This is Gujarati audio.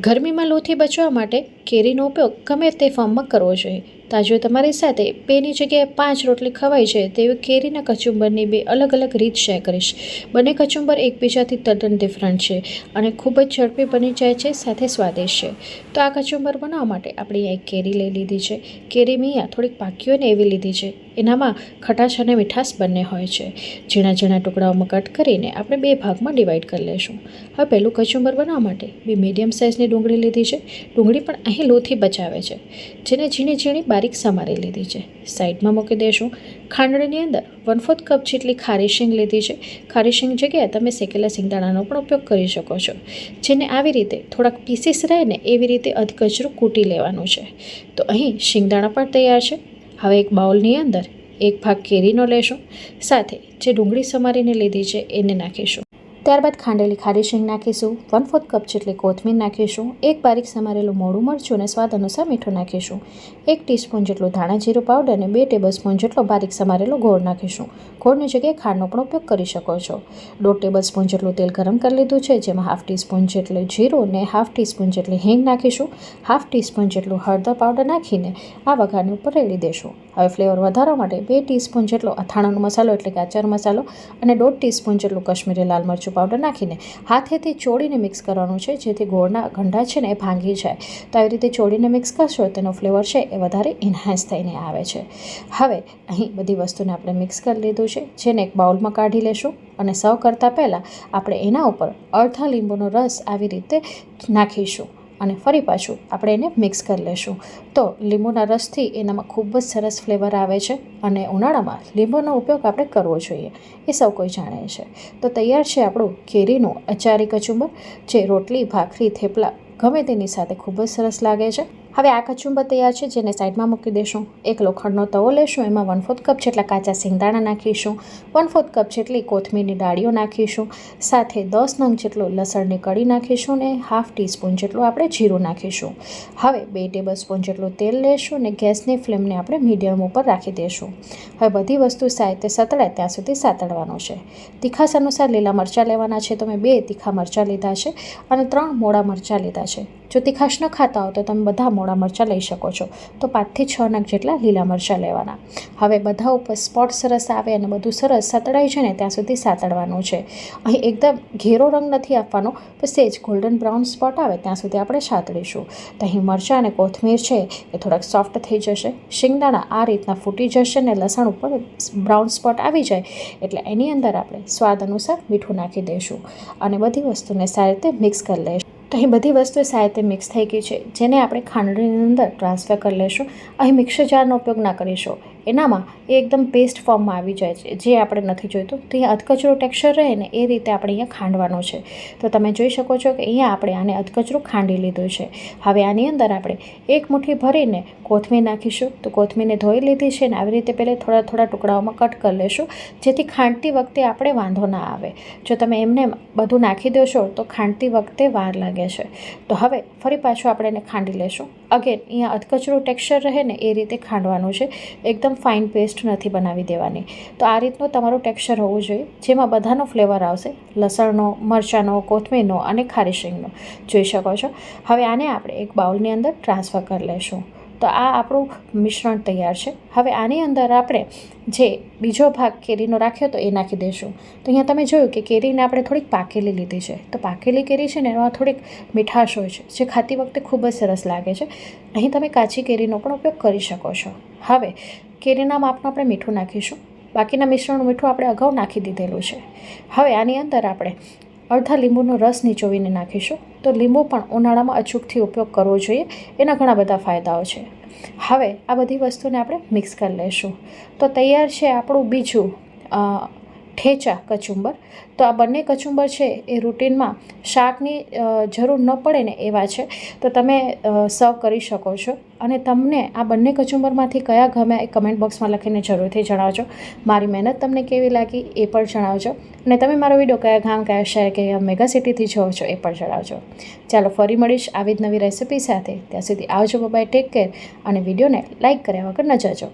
ગરમીમાં લૂથી બચવા માટે કેરીનો ઉપયોગ ગમે તે ફોર્મમાં કરવો જોઈએ. તો આજે હું તમારી સાથે બેની જગ્યાએ પાંચ રોટલી ખવાય છે તેવી કેરીના કચુંબરની બે અલગ અલગ રીત શેર કરીશ. બંને કચુંબર એકબીજાથી તદ્દન ડિફરન્ટ છે અને ખૂબ જ ઝડપી બની જાય છે, સાથે સ્વાદિષ્ટ છે. તો આ કચુંબર બનાવવા માટે આપણે એક કેરી લઈ લીધી છે. કેરી મેં અહીંયા થોડીક પાકી ને એવી લીધી છે. એનામાં ખટાશ અને મીઠાશ બંને હોય છે. ઝીણા ઝીણા ટુકડાઓમાં કટ કરીને આપણે બે ભાગમાં ડિવાઈડ કરી લઈશું હવે પહેલું કચુંબર બનાવવા માટે બે મીડિયમ સાઇઝની ડુંગળી લીધી છે. ડુંગળી પણ અહીં લોથી બચાવે છે. જેને ઝીણી ઝીણી બારીક સમારી લીધી છે. સાઈડમાં મૂકી દઈશું ખાંડણીની અંદર વન ફોર્થ કપ જેટલી ખારી શીંગ લીધી છે. ખારી શીંગ જગ્યાએ તમે શેકેલા સિંગદાણાનો પણ ઉપયોગ કરી શકો છો. જેને આવી રીતે થોડાક પીસીસ રહે ને એવી રીતે અધકચરું કૂટી લેવાનું છે. તો અહીં શિંગદાણા પણ તૈયાર છે. હવે એક બાઉલની અંદર એક ભાગ કેરીનો લેશું. સાથે જે ડુંગળી સમારીને લીધી છે એને નાખીશું. ત્યારબાદ ખાંડેલી ખારી શીંગ નાખીશું વન ફોર્થ કપ જેટલી કોથમીર નાખીશું, એક બારીક સમારેલું મોડું મરચું અને સ્વાદ અનુસાર મીઠું નાખીશું. એક ટીસ્પૂન જેટલું ધાણા જીરું પાવડર અને બે ટેબલ સ્પૂન જેટલો બારીક સમારેલો ગોળ નાખીશું. ગોળની જગ્યાએ ખાંડનો પણ ઉપયોગ કરી શકો છો. દોઢ ટેબલ સ્પૂન જેટલું તેલ ગરમ કરી લીધું છે, જેમાં હાફ ટીસ્પૂન જેટલું જીરું અને હાફ ટીસ્પૂન જેટલી હિંગ નાખીશું હાફ ટીસ્પૂન જેટલું હળદર પાવડર નાખીને આ વઘારની ઉપર રેડી દેશું. હવે ફ્લેવર વધારવા માટે બે ટીસ્પૂન જેટલો અથાણાનો મસાલો, એટલે કે આચાર મસાલો, અને દોઢ ટીસ્પૂન જેટલું કશ્મીરી લાલ મરચું પાવડર નાખીને હાથેથી ચોળીને મિક્સ કરવાનું છે, જેથી ગોળના ગંઢા છે ને એ ભાંગી જાય. તો આવી રીતે ચોળીને મિક્સ કરશો, તેનો ફ્લેવર છે એ વધારે ઇન્હાન્સ થઈને આવે છે. હવે અહીં બધી વસ્તુને આપણે મિક્સ કરી લીધું છે, જેને એક બાઉલમાં કાઢી લેશું અને સર્વ કરતાં પહેલાં આપણે એના ઉપર અડધા લીંબુનો રસ આવી રીતે નાખીશું. અને ફરી પાછું આપણે એને મિક્સ કરી લેશું. તો લીંબુના રસથી એનામાં ખૂબ જ સરસ ફ્લેવર આવે છે અને ઉનાળામાં લીંબુનો ઉપયોગ આપણે કરવો જોઈએ, એ સૌ કોઈ જાણે છે. તો તૈયાર છે આપણું કેરીનું અચારી કચુંબર, જે રોટલી, ભાખરી, થેપલા ગમે તેની સાથે ખૂબ જ સરસ લાગે છે. હવે આ કચુંબર તૈયાર છે જેને સાઈડમાં મૂકી દઈશું એક લોખંડનો તવો લેશું, એમાં વન ફોર્થ કપ જેટલા કાચા સિંગદાણા નાખીશું વન ફોર્થ કપ જેટલી કોથમીરની ડાળીઓ નાખીશું, સાથે દસ નંગ જેટલું લસણની કળી નાખીશું ને હાફ ટીસ્પૂન જેટલું આપણે જીરું નાખીશું. હવે બે ટેબલ સ્પૂન જેટલું તેલ લેશું ને ગેસની ફ્લેમને આપણે મીડિયમ ઉપર રાખી દઈશું હવે બધી વસ્તુ સાહિત્ય સતળાય ત્યાં સુધી સાતળવાનું છે. તીખાસ અનુસાર લીલા મરચાં લેવાના છે. તો મેં બે તીખા મરચાં લીધા છે અને ત્રણ મોડા મરચાં લીધા છે. જો તીખાશ ન ખાતા હો તો તમે બધા મોડા મરચાં લઈ શકો છો. તો પાંચથી છ નગ જેટલા લીલા મરચાં લેવાના. હવે બધા ઉપર સ્પોટ સરસ આવે અને બધું સરસ સાતડાઈ છે ને ત્યાં સુધી સાતળવાનું છે. અહીં એકદમ ઘેરો રંગ નથી આપવાનો પણ સેજ ગોલ્ડન બ્રાઉન સ્પોટ આવે ત્યાં સુધી આપણે સાતળીશું. અહીં મરચાં અને કોથમીર છે એ થોડાક સોફ્ટ થઈ જશે. શિંગદાણા આ રીતના ફૂટી જશે ને લસણ ઉપર બ્રાઉન સ્પોટ આવી જાય, એટલે એની અંદર આપણે સ્વાદ અનુસાર મીઠું નાખી દઈશું. અને બધી વસ્તુને સારી રીતે મિક્સ કરી લઈશું. તો અહીં બધી વસ્તુ તે મિક્સ થઈ ગઈ છે. જેને આપણે ખાંડણીની અંદર ટ્રાન્સફર કરી લઈશું અહીં મિક્સર જારનો ઉપયોગ ના કરીશું. એનામાં એ એકદમ પેસ્ટ ફોર્મમાં આવી જાય છે, જે આપણે નથી જોઈતું. તો અહીંયા અધકચરું ટેક્સચર રહે ને એ રીતે આપણે અહીંયા ખાંડવાનું છે. તો તમે જોઈ શકો છો કે અહીંયા આપણે આને અધકચરું ખાંડી લીધું છે. હવે આની અંદર આપણે એક મુઠ્ઠી ભરીને કોથમીર નાખીશું. તો કોથમીરને ધોઈ લીધી છે ને આવી રીતે પહેલાં થોડા થોડા ટુકડાઓમાં કટ કરી લેશું, જેથી ખાંડતી વખતે આપણે વાંધો ના આવે. જો તમે એમને બધું નાખી દેશો તો ખાંડતી વખતે વાર લાગે છે. તો હવે ફરી પાછું આપણે એને ખાંડી લેશું. અગેન અહીંયા અધકચરું ટેક્સચર રહે ને એ રીતે ખાંડવાનું છે. એકદમ ફાઇન પેસ્ટ નથી બનાવી દેવાની. તો આ રીતનું તમારું ટેક્સચર હોવું જોઈએ, જેમાં બધાનો ફ્લેવર આવશે. લસણનો, મરચાંનો, કોથમીરનો અને ખારી શીંગનો. જોઈ શકો છો? હવે આને આપણે એક બાઉલની અંદર ટ્રાન્સફર કરી લઈશું. તો આ આપણું મિશ્રણ તૈયાર છે. હવે આની અંદર આપણે જે બીજો ભાગ કેરીનો રાખ્યો તો એ નાખી દઈશું. તો અહીંયા તમે જોયું કે કેરીને આપણે થોડીક પાકેલી લીધી છે. તો પાકેલી કેરી છે ને એમાં થોડીક મીઠાશ હોય છે, જે ખાતી વખતે ખૂબ જ સરસ લાગે છે. અહીં તમે કાચી કેરીનો પણ ઉપયોગ કરી શકો છો. હવે કેરીના માપનું આપણે મીઠું નાખીશું. બાકીના મિશ્રણનું મીઠું આપણે અગાઉ નાખી દીધેલું છે. હવે આની અંદર આપણે અડધા લીંબુનો રસ નીચોવીને નાખીશું. તો લીંબુ પણ ઉનાળામાં અચૂકથી ઉપયોગ કરવો જોઈએ. એના ઘણા બધા ફાયદાઓ છે. હવે આ બધી વસ્તુને આપણે મિક્સ કરી લઈશું. તો તૈયાર છે આપણું બીજું ઠેચા કચુંબર. તો આ બંને કચુંબર છે એ રૂટીનમાં શાકની જરૂર ન પડે ને એવા છે. તો તમે સર્વ કરી શકો છો. અને તમને આ બંને કચુંબરમાંથી કયા ગમે એ કમેન્ટ બોક્સમાં લખીને જરૂરથી જણાવજો. મારી મહેનત તમને કેવી લાગી એ પણ જણાવજો. અને તમે મારો વીડિયો કયા ગામ, કયા શહેર, કયા મેગા સિટીથી જોવો છો એ પણ જણાવજો. ચાલો, ફરી મળીશ આવી જ નવી રેસિપી સાથે. ત્યાં સુધી આવજો બાય ટેક કેર અને વિડીયોને લાઇક કર્યા વગર ન જજો.